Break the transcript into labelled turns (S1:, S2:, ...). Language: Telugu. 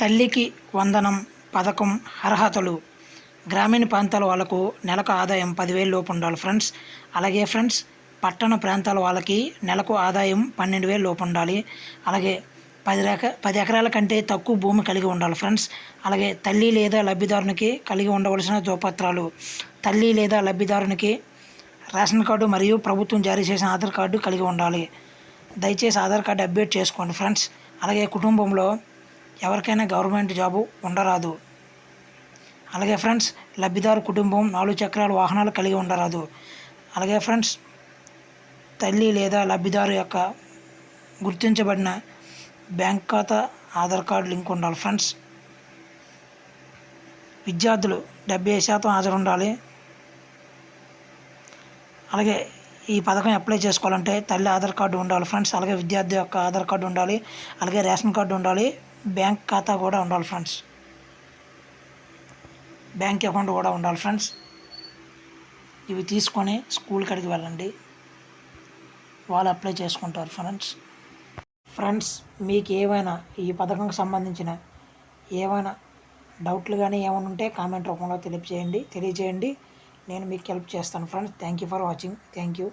S1: తల్లికి వందనం పథకం అర్హతలు. గ్రామీణ ప్రాంతాల వాళ్ళకు నెలకు ఆదాయం పదివేల లోపు ఉండాలి ఫ్రెండ్స్. అలాగే ఫ్రెండ్స్ పట్టణ ప్రాంతాల వాళ్ళకి నెలకు ఆదాయం పన్నెండు వేల లోపు ఉండాలి. అలాగే పది రక పది ఎకరాల కంటే తక్కువ భూమి కలిగి ఉండాలి ఫ్రెండ్స్. అలాగే తల్లి లేదా లబ్ధిదారునికి కలిగి ఉండవలసిన ధృవపత్రాలు తల్లి లేదా లబ్ధిదారునికి రేషన్ కార్డు మరియు ప్రభుత్వం జారీ చేసిన ఆధార్ కార్డు కలిగి ఉండాలి. దయచేసి ఆధార్ కార్డు అప్డేట్ చేసుకోండి ఫ్రెండ్స్. అలాగే కుటుంబంలో ఎవరికైనా గవర్నమెంట్ జాబు ఉండరాదు. అలాగే ఫ్రెండ్స్ లబ్ధిదారు కుటుంబం నాలుగు చక్రాల వాహనాలు కలిగి ఉండరాదు. అలాగే ఫ్రెండ్స్ తల్లి లేదా లబ్ధిదారు యొక్క గుర్తించబడిన బ్యాంక్ ఖాతా ఆధార్ కార్డు లింక్ ఉండాలి. ఫ్రెండ్స్ విద్యార్థులు డెబ్బై శాతం హాజరు ఉండాలి అలాగే ఈ పథకం అప్లై చేసుకోవాలంటే తల్లి ఆధార్ కార్డు ఉండాలి. ఫ్రెండ్స్ అలాగే విద్యార్థి యొక్క ఆధార్ కార్డు ఉండాలి. అలాగే రేషన్ కార్డు ఉండాలి. బ్యాంక్ ఖాతా కూడా ఉండాలి ఫ్రెండ్స్. బ్యాంక్ అకౌంట్ కూడా ఉండాలి ఫ్రెండ్స్. ఇవి తీసుకొని స్కూల్ కడికి వెళ్ళండి. వాళ్ళు అప్లై చేసుకుంటారు ఫ్రెండ్స్. ఫ్రెండ్స్ మీకు ఏమైనా ఈ పథకంకి సంబంధించిన ఏమైనా డౌట్లు కానీ ఏమైనా ఉంటే కామెంట్ రూపంలో తెలియజేయండి తెలియజేయండి నేను మీకు హెల్ప్ చేస్తాను friends. Thank you for watching. Thank you.